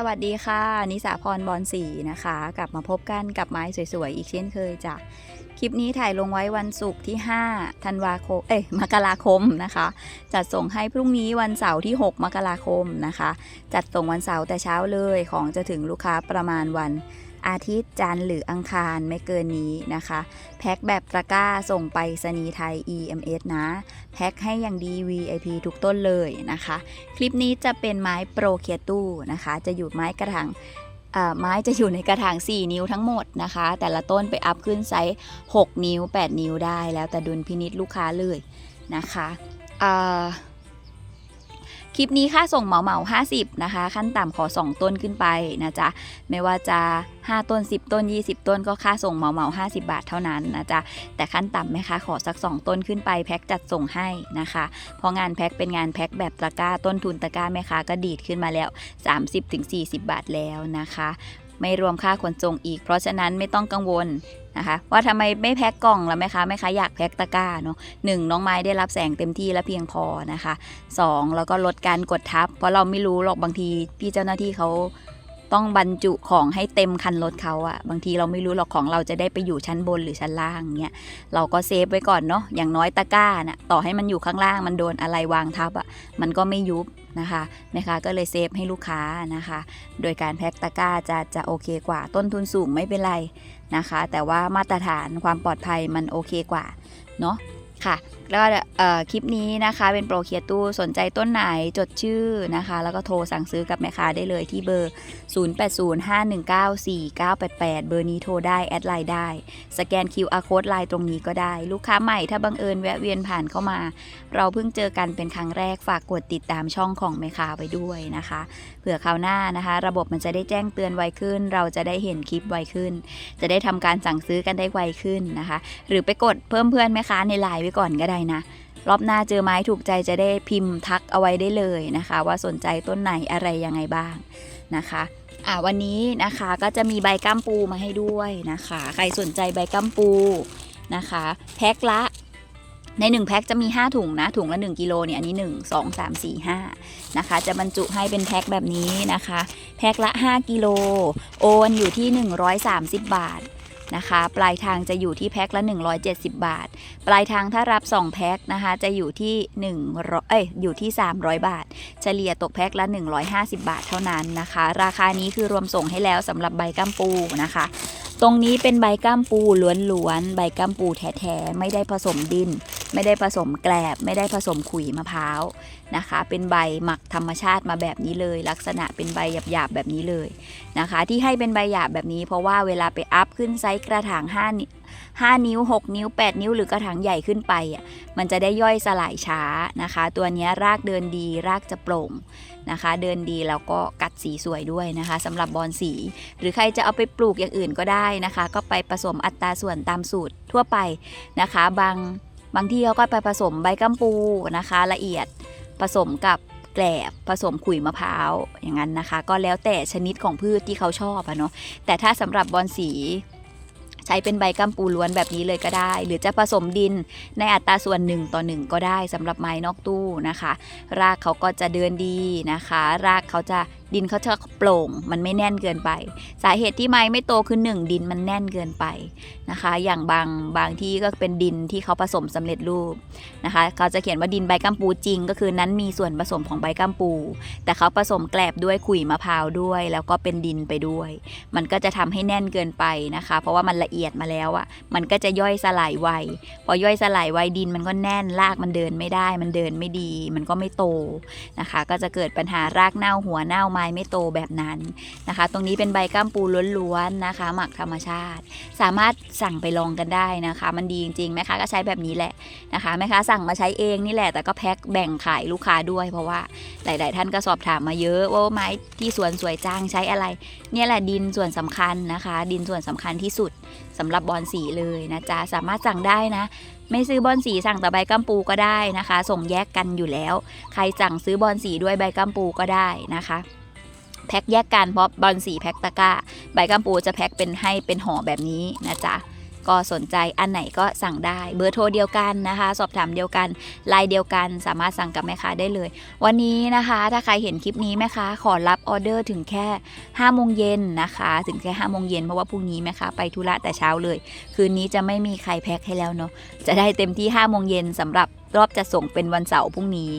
สวัสดีค่ะ นิสาพรบอลสีนะคะ กลับมาพบกันกับไม้สวยๆ อีกเช่นเคยจ้ะคลิปนี้ถ่ายลงไว้วันศุกร์ที่ 5 ธันวาคม เอ้ยมกราคมนะคะ จัดส่งให้พรุ่งนี้วันเสาร์ที่ 6 มกราคมนะคะ จัดส่งวันเสาร์แต่เช้าเลยของจะถึงลูกค้าประมาณวัน อาทิตย์จันทร์หรืออังคารไม่เกินนี้นะคะ แพ็คแบบตะกร้าส่งไปสนีไทย EMS นะ แพ็คให้อย่างดี VIP ทุกต้นเลยนะคะ คลิปนี้จะเป็นไม้โปรเคียตู้นะคะ จะอยู่ไม้กระถางไม้จะอยู่ในกระถาง 4 นิ้วทั้งหมดนะคะ แต่ละต้นไปอัพขึ้นไซส์ 6 นิ้ว 8 นิ้วได้ แล้วแต่ดุลพินิษลูกค้าเลยนะคะอ่อ คลิปนี้ค่าส่งเหมาเหมา50 นะคะ ขั้นต่ำขอ 2 ต้นขึ้นไปนะจ๊ะ ไม่ว่าจะ 5 ต้น 10 ต้น 20 ต้นก็ค่าส่งเหมาเหมา50 บาทเท่านั้นนะจ๊ะ แต่ขั้นต่ำไหมคะขอสัก 2 ต้นขึ้นไปแพ็คจัดส่งให้นะคะ เพราะงานแพ็คเป็นงานแพ็คแบบตะกร้าต้นทุนตะกร้าแม่ค้าก็ดีดขึ้นมาแล้ว 30-40 บาทแล้วนะคะ ไม่รวมค่าขนส่งอีก เพราะฉะนั้นไม่ต้องกังวลนะคะ ว่าทำไมไม่แพ็คกล่องแล้วแม่ค้าแม่ค้าอยากแพ็คตะกร้าเนาะหนึ่งน้องไม้ได้รับแสงเต็มที่และเพียงพอนะคะสองแล้วก็ลดการกดทับ เพราะเราไม่รู้หรอกบางทีพี่เจ้าหน้าที่เขา ต้องบรรจุของให้เต็มคันรถเขาอะบางทีเราไม่รู้หรอกของเราจะได้ไปอยู่ชั้นบนหรือชั้นล่างเนี่ยเราก็เซฟไว้ก่อนเนาะอย่างน้อยตะกร้าน่ะต่อให้มันอยู่ข้างล่างมันโดนอะไรวางทับอะมันก็ไม่ยุบนะคะแม่ค้าก็เลยเซฟให้ลูกค้านะคะ โดยการแพ็คตะกร้าจะจะโอเคกว่าต้นทุนสูงไม่เป็นไรนะคะ แต่ว่ามาตรฐานความปลอดภัยมันโอเคกว่าเนาะค่ะ แล้วเอ่อคลิปนี้นะคะ เป็นโปรเคียตู้สนใจต้นไหนจดชื่อนะคะ แล้วก็โทรสั่งซื้อกับแม่ค้าได้เลยที่เบอร์ 0805194988 เบอร์นี้โทรได้แอดไลน์ได้ สแกน QR code ไลน์ตรงนี้ก็ได้ ลูกค้าใหม่ถ้าบังเอิญแวะเวียนผ่านเข้ามา เราเพิ่งเจอกันเป็นครั้งแรกฝากกดติดตามช่องของแม่ค้าไว้ด้วยนะคะ เผื่อคราวหน้านะคะ ระบบมันจะได้แจ้งเตือนไวขึ้น เราจะได้เห็นคลิปไวขึ้น จะได้ทำการสั่งซื้อกันได้ไวขึ้นนะคะ หรือไปกดเพิ่มเพื่อนแม่ค้าในไลน์ไว้ก่อนก็ได้นะรอบหน้าเจอไม้ถูกใจจะได้พิมพ์ทักเอาไว้ได้เลยนะคะ ว่าสนใจต้นไหนอะไรยังไงบ้างนะคะอ่าวันนี้นะคะก็จะมีใบก้ามปูมาให้ด้วยนะคะ ใครสนใจใบก้ามปูนะคะ แพ็คละใน 1 แพ็คจะมี 5 ถุงนะ ถุงละ 1 กิโลเนี่ย อันนี้ 1 2 3 4 5นะคะ จะบรรจุให้เป็นแพ็คแบบนี้นะคะ แพ็คละ 5 กิโล โอนอยู่ที่ 130 บาท นะคะ ปลายทางจะอยู่ที่แพ็คละ 170 บาท ปลายทางถ้ารับ 2 แพ็คนะคะ จะอยู่ที่100เอ้ยอยู่ที่ 300 บาท เฉลี่ยตกแพ็คละ 150 บาทเท่านั้นนะคะ ราคานี้คือรวมส่งให้แล้วสำหรับใบกัมปูนะคะ ตรงนี้เป็นใบกัมปูล้วนๆใบกัมปูแท้ๆไม่ได้ผสมดิน ไม่ได้ผสมแกลบ ไม่ได้ผสมขุยมะพร้าวนะคะ เป็นใบหมักธรรมชาติมาแบบนี้เลย ลักษณะเป็นใบหยาบๆแบบนี้เลยนะคะ ที่ให้เป็นใบหยาบแบบนี้ เพราะว่าเวลาไปอัพขึ้นไซส์กระถาง5นิ้ว5นิ้ว 6 นิ้ว 8 นิ้ว หรือกระถางใหญ่ขึ้นไปอะมันจะได้ย่อยสลายช้านะคะ ตัวนี้รากเดินดี รากจะโปร่งนะคะ เดินดีแล้วก็กัดสีสวยด้วยนะคะสำหรับบอนสี หรือใครจะเอาไปปลูกอย่างอื่นก็ได้นะคะ ก็ไปผสมอัตราส่วนตามสูตรทั่วไปนะคะ บาง บางที่เขาก็ไปผสมใบกัมปูนะคะ ละเอียดผสมกับแกลบผสมขุยมะพร้าวอย่างนั้นนะคะ ก็แล้วแต่ชนิดของพืชที่เขาชอบอะเนาะแต่ถ้าสำหรับบอนสีใช้เป็นใบกัมปูล้วนแบบนี้เลยก็ได้ หรือจะผสมดินในอัตราส่วนหนึ่งต่อหนึ่งก็ได้สำหรับไม้นอกตู้นะคะ รากเขาก็จะเดินดีนะคะ รากเขาจะ ดินเขาจะโปร่ง มันไม่แน่นเกินไป สาเหตุที่ไม้ไม่โตคือหนึ่งดินมันแน่นเกินไปนะคะ อย่างบางบางที่ก็เป็นดินที่เขาผสมสำเร็จรูปนะคะเขาจะเขียนว่าดินใบกัมปูจริง ก็คือนั้นมีส่วนผสมของใบกัมปู แต่เขาผสมแกลบด้วยขุยมะพร้าวด้วย แล้วก็เป็นดินไปด้วย มันก็จะทำให้แน่นเกินไปนะคะ เพราะว่ามันละเอียดมาแล้วอะ่ะมันก็จะย่อยสลายไวพอย่อยสลายไวดินมันก็แน่นรากมันเดินไม่ได้ มันเดินไม่ดี มันก็ไม่โตนะคะ ก็จะเกิดปัญหารากเน่าหัวเน่าไม้ไม่โตแบบนั้นนะคะ ตรงนี้เป็นใบก้ามปูล้วนๆนะคะ หมักธรรมชาติ สามารถสั่งไปลองกันได้นะคะ มันดีจริงๆแม่ค้าก็ใช้แบบนี้แหละนะคะแม่ค้าสั่งมาใช้เองนี่แหละ แต่ก็แพ็คแบ่งขายลูกค้าด้วย เพราะว่าหลาย ๆ ท่านก็สอบถามมาเยอะว่าไม้ที่สวนสวยจังใช้อะไร เนี่ยแหละดินส่วนสำคัญนะคะ ดินส่วนสำคัญที่สุดสำหรับบอลสีเลยนะจ๊ะสามารถสั่งได้นะไม่ซื้อบอลสีสั่งแต่ใบกัมปูก็ได้นะคะ ส่งแยกกันอยู่แล้ว ใครสั่งซื้อบอลสีด้วยใบกัมปูก็ได้นะคะ แพ็คแยกกันเพราะบอลสีแพ็คตะกร้า ใบกัมปูจะแพ็คเป็นให้เป็นห่อแบบนี้นะจ๊ะก็สนใจอันไหนก็สั่งได้เบอร์โทรเดียวกันนะคะ สอบถามเดียวกันไลน์เดียวกันสามารถสั่งกับแม่ค้าได้เลย วันนี้นะคะ ถ้าใครเห็นคลิปนี้แม่ค้าขอรับออเดอร์ถึงแค่5โมงเย็นนะคะ ถึงแค่5โมงเย็นเพราะว่าพรุ่งนี้แม่ค้าไปธุระแต่เช้าเลย คืนนี้จะไม่มีใครแพ็คให้แล้วเนาะจะได้เต็มที่5โมงเย็นสำหรับรอบจะส่งเป็นวันเสาร์พรุ่งนี้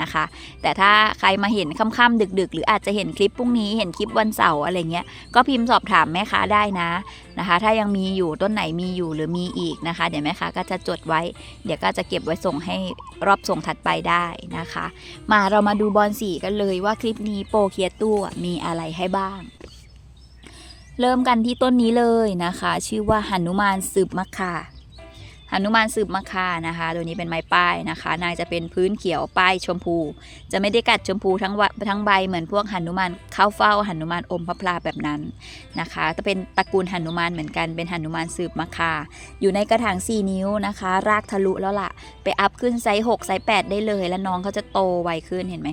นะคะ แต่ถ้าใครมาเห็นค่ำๆดึก ๆ หรืออาจจะเห็นคลิปพรุ่งนี้เห็นคลิปวันเสาร์อะไรเงี้ยก็พิมพ์สอบถามแม่ค้าได้นะนะคะ ถ้ายังมีอยู่ต้นไหนมีอยู่หรือมีอีกนะคะ เดี๋ยวแม่ค้าก็จะจดไว้ เดี๋ยวก็จะเก็บไว้ส่งให้รอบส่งถัดไปได้นะคะ มาเรามาดูบอลสีกันเลยว่าคลิปนี้โปรเคียตัวมีอะไรให้บ้าง เริ่มกันที่ต้นนี้เลยนะคะ ชื่อว่าหนุมานสืบมะคา หนุมานสืบมะคานะคะ ตัวนี้เป็นไม้ป้ายนะคะ นายจะเป็นพื้นเขียวป้ายชมพู จะไม่ได้กัดชมพูทั้งทั้งใบเหมือนพวกหนุมานเข้าเฝ้าหนุมานอมพระพลาแบบนั้นนะคะจะเป็นตระกูลหนุมานเหมือนกันเป็นหนุมานสืบมะคาอยู่ในกระถาง 4 นิ้วนะคะ รากทะลุแล้วล่ะ ไปอัพขึ้นไซส์6ไซส์8ได้เลย แล้วน้องเขาจะโตไวขึ้นเห็นไหม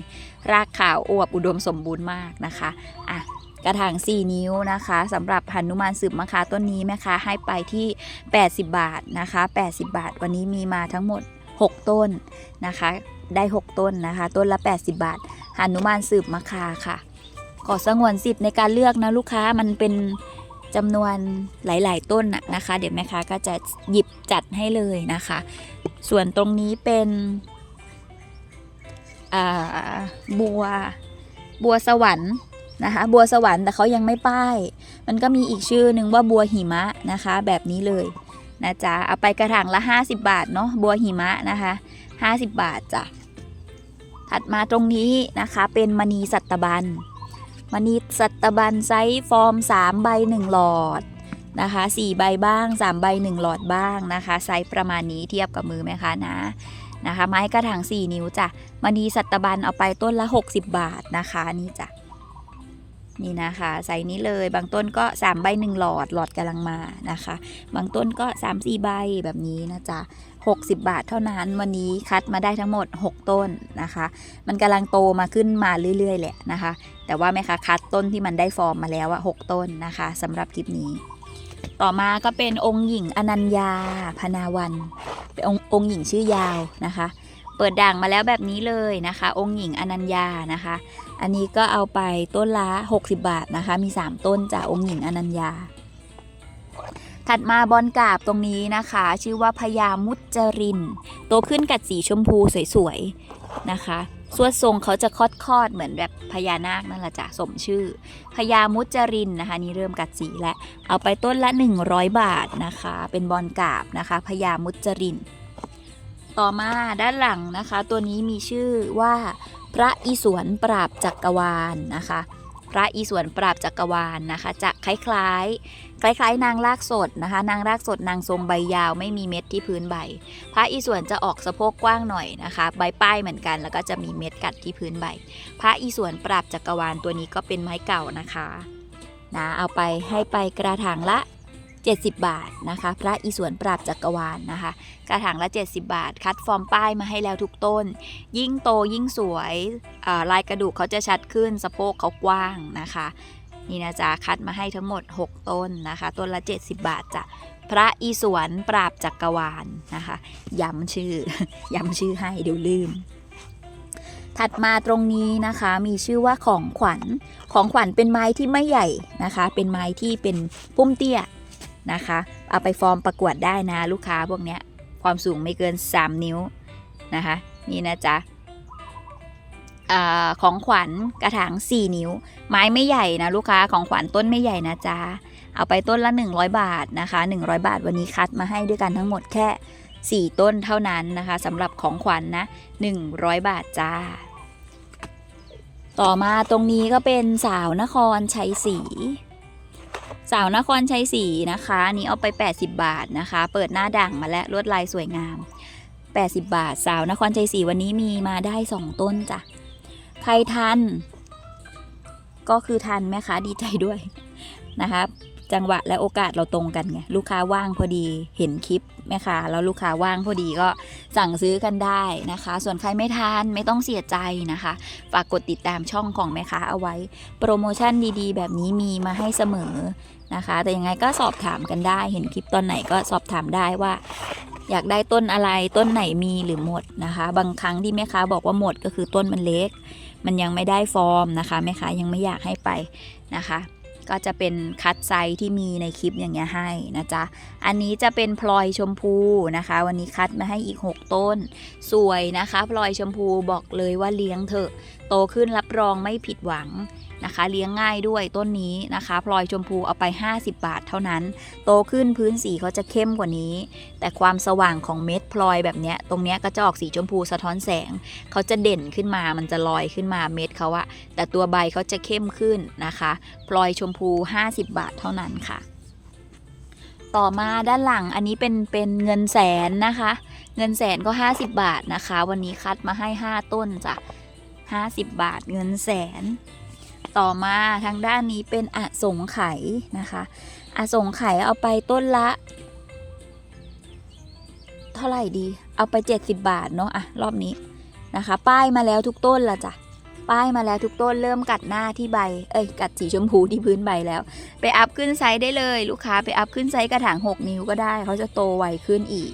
รากขาวอวบอุดมสมบูรณ์มากนะคะอะ กระถาง 4 นิ้วนะคะสำหรับพันุมานสืบมะคาต้นนี้แม่ค้าให้ไปที่ 80 บาทนะคะ 80 บาท วันนี้มีมาทั้งหมด 6 ต้นนะคะ ได้ 6 ต้นนะคะ ต้นละ 80 บาทหันุมานสืบมะคาค่ะขอสงวนสิทธิ์ในการเลือกนะลูกค้ามันเป็นจำนวนหลาย ๆ ต้นนะคะ เดี๋ยวแม่ค้าก็จะหยิบจัดให้เลยนะคะ ส่วนตรงนี้เป็นบัวบัวสวรรค์ นะคะ บัวสวรรค์แต่เขายังไม่ป้าย มันก็มีอีกชื่อหนึ่งว่าบัวหิมะนะคะ แบบนี้เลยนะจ๊ะเอาไปกระถางละ 50 บาทเนาะบัวหิมะนะคะ 50 บาทจ้ะถัดมาตรงนี้นะคะเป็นมณีสัตบันมณีสัตบันไซส์ฟอร์ม 3 ใบ 1 หลอดนะคะ4ใบบ้าง 3 ใบ 1 หลอดบ้างนะคะ ไซส์ประมาณนี้เทียบกับมือไหมคะนะนะคะ ไม้กระถาง4 นิ้วจ้ะมณีสัตบันเอาไปต้นละ 60 บาทนะคะนี่จ้ะ นี่นะคะไซส์นี้เลยบางต้นก็ 3 ใบ1หลอดหลอดกำลังมานะคะ บางต้นก็ 3 4 ใบแบบนี้นะจ๊ะ60 บาทเท่านั้นวันนี้คัดมาได้ทั้งหมด 6 ต้นนะคะ มันกำลังโตมาขึ้นมาเรื่อย ๆ แหละนะคะ แต่ว่าแม่ค้าคัดต้นที่มันได้ฟอร์มมาแล้วอะ6ต้นนะคะสำหรับคลิปนี้ ต่อมาก็เป็นองค์หญิงอนัญญาพนาวันเป็นองค์องค์หญิงชื่อยาวนะคะ เปิดด่างมาแล้วแบบนี้เลยนะคะ องค์หญิงอนัญญานะคะ อันนี้ก็เอาไปต้นละ 60 บาทนะคะ มี 3 ต้นจากองค์หญิงอนัญญา ถัดมาบอลกาบตรงนี้นะคะ ชื่อว่าพญามุจรินโตขึ้นกัดสีชมพูสวยๆนะคะสวดทรงเขาจะคอดคอดๆเหมือนแบบพญานาคนั่นแหละจ้ะสมชื่อพญามุจรินนะคะ นี่เริ่มกัดสีแล้วเอาไปต้นละ 100 บาทนะคะ เป็นบอลกาบนะคะพญามุจริน ต่อมาด้านหลังนะคะ ตัวนี้มีชื่อว่าพระอิศวรปราบจักรวาลนะคะ พระอิศวรปราบจักรวาลนะคะ จะคล้ายๆ คล้ายๆ นางรากสดนะคะ นางรากสดนางทรงใบยาวไม่มีเม็ดที่พื้นใบ พระอิศวรจะออกสะโพกกว้างหน่อยนะคะ ใบป้ายเหมือนกันแล้วก็จะมีเม็ดกัดที่พื้นใบ พระอิศวรปราบจักรวาลตัวนี้ก็เป็นไม้เก่านะคะนะเอาไปให้ไปกระถางละ 70 บาทนะคะ พระอิศวรปราบจักรวาลนะคะ กระถางละ 70 บาท คัดฟอร์มป้ายมาให้แล้วทุกต้น ยิ่งโตยิ่งสวยลายกระดูกเขาจะชัดขึ้นสะโพกเขากว้างนะคะ นี่นะจ๊ะคัดมาให้ทั้งหมด 6 ต้นนะคะ ต้นละ 70 บาทจ้ะพระอิศวรปราบจักรวาลนะคะย้ำชื่อย้ำชื่อให้เดี๋ยวลืมถัดมาตรงนี้นะคะมีชื่อว่าของขวัญ ของขวัญเป็นไม้ที่ไม่ใหญ่นะคะ เป็นไม้ที่เป็นพุ่มเตี้ย นะคะ เอาไปฟอร์มประกวดได้นะลูกค้าพวกเนี้ยความสูงไม่เกิน 3 นิ้วนะคะนี่นะจ๊ะอของขวัญกระถาง 4 นิ้ว ไม้ไม่ใหญ่นะลูกค้าของขวัญต้นไม่ใหญ่นะจ๊ะเอาไปต้นละ 100 บาทนะคะ 100 บาทวันนี้คัดมาให้ด้วยกันทั้งหมดแค่ 4 ต้นเท่านั้นนะคะสำหรับของขวัญนนะ100 บาทจ้า ต่อมาตรงนี้ก็เป็นสาวนครชัยศรี สาวนครชัยศรีนะคะอันนี้เอาไป 80 บาทนะคะ เปิดหน้าด่างมาแล้วลวดลายสวยงาม 80 บาท สาวนครชัยศรีวันนี้มีมาได้ 2 ต้นจ้ะใครทัน ก็คือทันไหมคะดีใจด้วยนะคะ จังหวะและโอกาสเราตรงกันไงลูกค้าว่างพอดีเห็นคลิปแม่ค้าแล้วลูกค้าว่างพอดีก็สั่งซื้อกันได้นะคะ ส่วนใครไม่ทานไม่ต้องเสียใจนะคะ ฝากกดติดตามช่องของแม่ค้าเอาไว้ โปรโมชั่นดีๆ แบบนี้มีมาให้เสมอนะคะ แต่ยังไงก็สอบถามกันได้เห็นคลิปตอนไหนก็สอบถามได้ว่าอยากได้ต้นอะไรต้นไหนมีหรือหมดนะคะ บางครั้งที่แม่ค้าบอกว่าหมดก็คือต้นมันเล็ก มันยังไม่ได้ฟอร์มนะคะแม่ค้ายังไม่อยากให้ไปนะคะ ก็จะเป็นคัดไซส์ที่มีในคลิปอย่างเงี้ยให้นะจ๊ะ อันนี้จะเป็นพลอยชมพูนะคะ วันนี้คัดมาให้อีก 6 ต้น สวยนะคะ พลอยชมพูบอกเลยว่าเลี้ยงเถอะโตขึ้นรับรองไม่ผิดหวังนะคะ เลี้ยงง่ายด้วยต้นนี้นะคะพลอยชมพูเอาไป 50 บาทเท่านั้น โตขึ้นพื้นสีเขาจะเข้มกว่านี้ แต่ความสว่างของเม็ดพลอยแบบเนี้ยตรงเนี้ยก็จะออกสีชมพูสะท้อนแสงเขาจะเด่นขึ้นมามันจะลอยขึ้นมาเม็ดเขาอะแต่ตัวใบเขาจะเข้มขึ้นนะคะ พลอยชมพู 50 บาทเท่านั้นค่ะ ต่อมาด้านหลังอันนี้เป็นเป็นเงินแสนนะคะ เงินแสนก็ 50 บาทนะคะ วันนี้คัดมาให้ 5 ต้นจ้ะ 50 บาทเงินแสน ต่อมาทางด้านนี้เป็นอสงไขยนะคะอสงไขยเอาไปต้นละ เท่าไหร่ดี เอาไป 70 บาทเนาะอะรอบนี้นะคะ ป้ายมาแล้วทุกต้นละจ้ะป้ายมาแล้วทุกต้นเริ่มกัดหน้าที่ใบ เอ้ยกัดสีชมพูที่พื้นใบแล้ว ไปอัพขึ้นไซส์ได้เลย ลูกค้าไปอัพขึ้นไซส์กระถาง 6 นิ้วก็ได้ เขาจะโตไวขึ้นอีก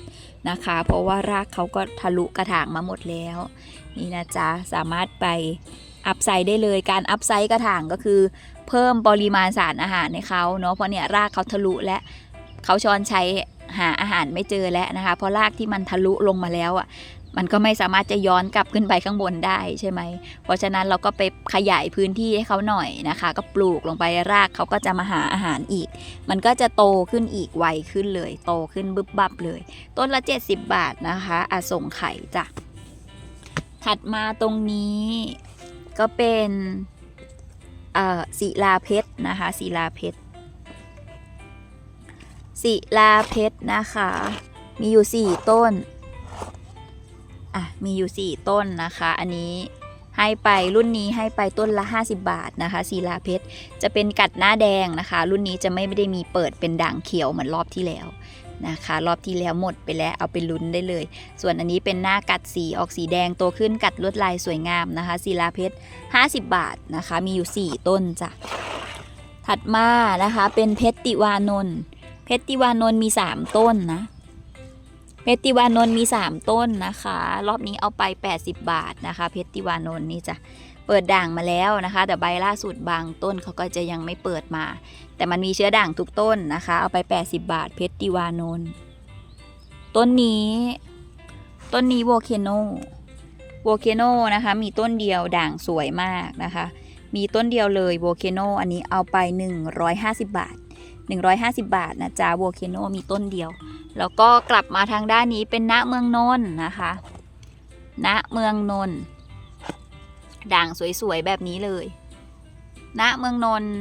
นะคะ เพราะว่ารากเขาก็ทะลุกระถางมาหมดแล้ว นี่นะจ๊ะ สามารถไปอัพไซส์ได้เลยการอัพไซส์กระถางก็คือ เพิ่มปริมาณสารอาหารในเขาเนาะเพราะเนี่ยรากเขาทะลุและเขาช้อนใช้หาอาหารไม่เจอแล้วนะคะเพราะรากที่มันทะลุลงมาแล้วอะมันก็ไม่สามารถจะย้อนกลับขึ้นไปข้างบนได้ใช่ไหม เพราะฉะนั้นเราก็ไปขยายพื้นที่ให้เขาหน่อยนะคะ ก็ปลูกลงไปรากเขาก็จะมาหาอาหารอีก มันก็จะโตขึ้นอีกไวขึ้นเลย โตขึ้นบึบบับเลย ต้นละ 70 บาทนะคะอาสงไข่จ้ะ ถัดมาตรงนี้ก็เป็นเอ่อศิลาเพชรนะคะศิลาเพชรศิลาเพชรนะคะ มีอยู่4ต้นอะมีอยู่4ต้นนะคะ อันนี้ให้ไปรุ่นนี้ให้ไปต้นละ 50 บาทนะคะศิลาเพชรจะเป็นกัดหน้าแดงนะคะ รุ่นนี้จะไม่ได้มีเปิดเป็นด่างเขียวเหมือนรอบที่แล้ว นะคะ รอบที่แล้วหมดไปแล้วเอาไปลุ้นได้เลย ส่วนอันนี้เป็นหน้ากัดสีออกสีแดงโตขึ้นกัดลวดลายสวยงามนะคะศิลาเพชร 50 บาทนะคะ มีอยู่ 4 ต้นจ้ะถัดมานะคะเป็นเพชรติวานนท์เพชรติวานนท์มี 3 ต้นนะเพชรติวานนท์มี 3 ต้นนะคะ รอบนี้เอาไป 80 บาทนะคะ เพชรติวานนท์นี่จ้ะ เปิดด่างมาแล้วนะคะ แต่ใบล่าสุดบางต้นเขาก็จะยังไม่เปิดมา แต่มันมีเชื้อด่างทุกต้นนะคะ เอาไป 80 บาทเพชรติวานนท์ต้นนี้ต้นนี้โวเคโนโวเคโนนะคะ มีต้นเดียวด่างสวยมากนะคะ มีต้นเดียวเลยโวเคโนอันนี้เอาไป 150 บาท 150 บาทนะจ๊ะโวเคโนมีต้นเดียว แล้วก็กลับมาทางด้านนี้เป็นณเมืองนนท์นะคะณเมืองนนท์ ด่างสวยๆ แบบนี้เลยณเมืองนนท์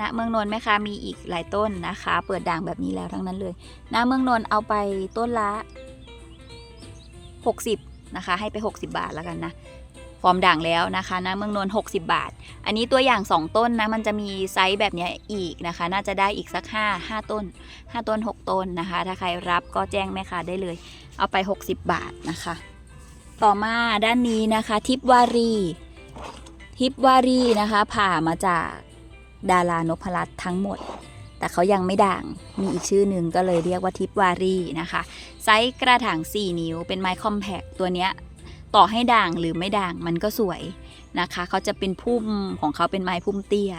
ณเมืองนนท์ไหมคะ มีอีกหลายต้นนะคะ เปิดด่างแบบนี้แล้วทั้งนั้นเลยณเมืองนนท์เอาไปต้นละ 60 นะคะ ให้ไป 60 บาทแล้วกันนะ ฟอร์มด่างแล้วนะคะนะเมืองนนท์60 บาท อันนี้ตัวอย่าง 2 ต้นนะ มันจะมีไซส์แบบนี้อีกนะคะ น่าจะได้อีกสัก 5 5 ต้น 5 ต้น 6 ต้นนะคะ ถ้าใครรับก็แจ้งแม่ค้าได้เลย เอาไป 60 บาทนะคะ ต่อมาด้านนี้นะคะ ทิปวารี ทิปวารีนะคะ ผ่ามาจากดารานพรัตน์ทั้งหมด แต่เขายังไม่ด่างมีอีกชื่อหนึ่งก็เลยเรียกว่าทิปวารีนะคะ ไซส์กระถาง 4 นิ้วเป็นไม้คอมแพคตัวเนี้ยต่อให้ด่างหรือไม่ด่างมันก็สวยนะคะ เขาจะเป็นพุ่มของเขาเป็นไม้พุ่มเตี้ย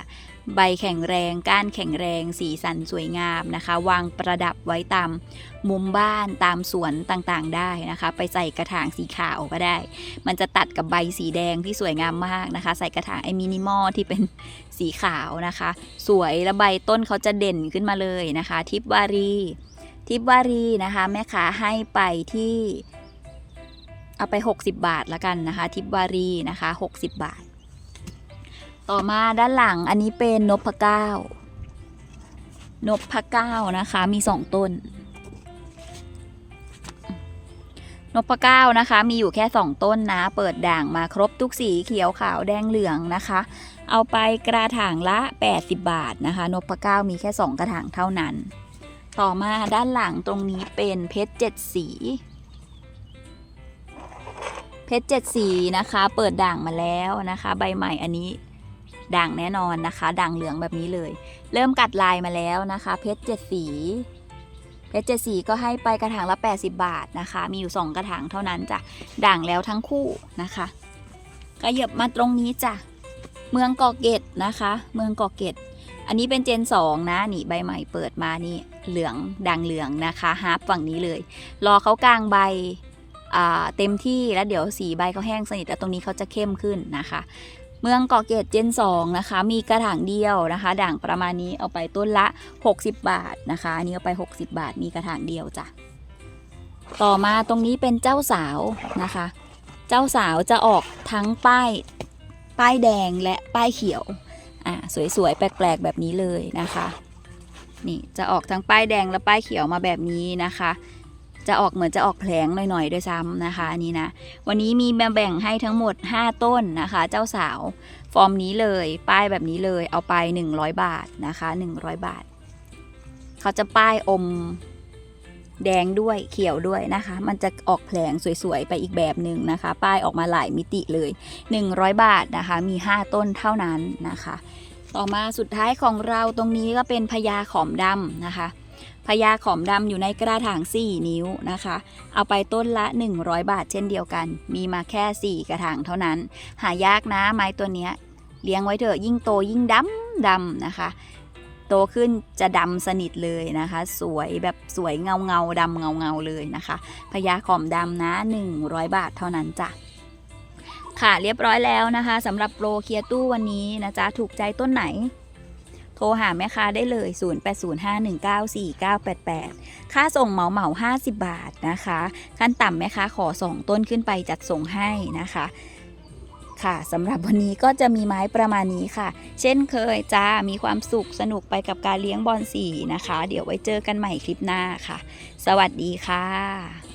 ใบแข็งแรง ก้านแข็งแรง สีสันสวยงามนะคะ วางประดับไว้ตามมุมบ้านตามสวนต่างๆ ได้นะคะ ไปใส่กระถางสีขาวก็ได้ มันจะตัดกับใบสีแดงที่สวยงามมากนะคะ ใส่กระถางไอมินิมอลที่เป็นสีขาวนะคะ สวยและใบต้นเขาจะเด่นขึ้นมาเลยนะคะ ทิปวารีทิปวารีนะคะแม่ค้าให้ไปที่เอาไป 60 บาทละกันนะคะ ทิปวารีนะคะ 60 บาท ต่อมาด้านหลังอันนี้เป็นนพเก้านพเก้านะคะมี2ต้นนพเก้านะคะ มีอยู่แค่ 2 ต้นนะ เปิดด่างมาครบทุกสีเขียวขาวแดงเหลืองนะคะ เอาไปกระถางละ 80 บาทนะคะนพเก้ามีแค่ 2 กระถางเท่านั้น ต่อมาด้านหลังตรงนี้เป็นเพชรเจ็ดสี เพชรเจ็ดสีนะคะ เปิดด่างมาแล้วนะคะ ใบใหม่อันนี้ ด่างแน่นอนนะคะ ด่างเหลืองแบบนี้เลย เริ่มกัดลายมาแล้วนะคะ เพชรเจ็ดสี เพชรเจ็ดสีก็ให้ไปกระถางละ 80 บาทนะคะ มีอยู่ 2 กระถางเท่านั้นจ้ะ ด่างแล้วทั้งคู่นะคะขยับมาตรงนี้จ้ะ เมืองกาะเกตนะคะ เมืองกาะเกตอันนี้เป็นเจน 2 นะ นี่ใบใหม่เปิดมานี่เหลืองด่างเหลืองนะคะฮาร์ปฝั่งนี้เลย รอเขากลางใบอ่าเต็มที่แล้วเดี๋ยวสีใบเขาแห้งสนิทแล้วตรงนี้เขาจะเข้มขึ้นนะคะ เมืองเกาะเกตเจน 2 นะคะ มีกระถางเดียวนะคะ ด่างประมาณนี้เอาไปต้นละ 60 บาทนะคะอันนี้เอาไป 60 บาท มีกระถางเดียวจ้ะต่อมาตรงนี้เป็นเจ้าสาวนะคะ เจ้าสาวจะออกทั้งป้ายป้ายแดงและป้ายเขียวอ่าสวยๆแปลกๆแบบนี้เลยนะคะนี่จะออกทั้งป้ายแดงและป้ายเขียวมาแบบนี้นะคะ จะออกเหมือนจะออกแผลงหน่อยๆ ด้วยซ้ำนะคะ อันนี้นะ วันนี้มีมาแบ่งให้ทั้งหมด 5 ต้นนะคะ เจ้าสาว ฟอร์มนี้เลย ป้ายแบบนี้เลย เอาไป 100 บาทนะคะ 100 บาท เขาจะป้ายอมแดงด้วยเขียวด้วยนะคะ มันจะออกแผลงสวยๆ ไปอีกแบบหนึ่งนะคะ ป้ายออกมาหลายมิติเลย 100 บาทนะคะ มี 5 ต้นเท่านั้นนะคะ ต่อมาสุดท้ายของเราตรงนี้ก็เป็นพญาขอมดำนะคะ พญาขอมดำอยู่ในกระถาง 4 นิ้วนะคะ เอาไปต้นละ 100 บาทเช่นเดียวกัน มีมาแค่ 4 กระถางเท่านั้น หายากนะไม้ตัวเนี้ยเลี้ยงไว้เถอะยิ่งโตยิ่งดำดำนะคะ โตขึ้นจะดำสนิทเลยนะคะ สวยแบบสวยเงาเงาดำเงาเงาเลยนะคะพญาขอมดำนะ 100 บาทเท่านั้นจ้ะค่ะเรียบร้อยแล้วนะคะสำหรับโปรเคลียร์ตู้วันนี้นะจ๊ะถูกใจต้นไหน โทรหาแม่ค้าได้เลย 0805194988 ค่าส่งเหมาเหมา50 บาทนะคะ ขั้นต่ำแม่ค้าขอ 2 ต้นขึ้นไปจัดส่งให้นะคะค่ะสำหรับวันนี้ก็จะมีไม้ประมาณนี้ค่ะ เช่นเคยจ้ามีความสุขสนุกไปกับการเลี้ยงบอลสีนะคะ เดี๋ยวไว้เจอกันใหม่คลิปหน้าค่ะ สวัสดีค่ะ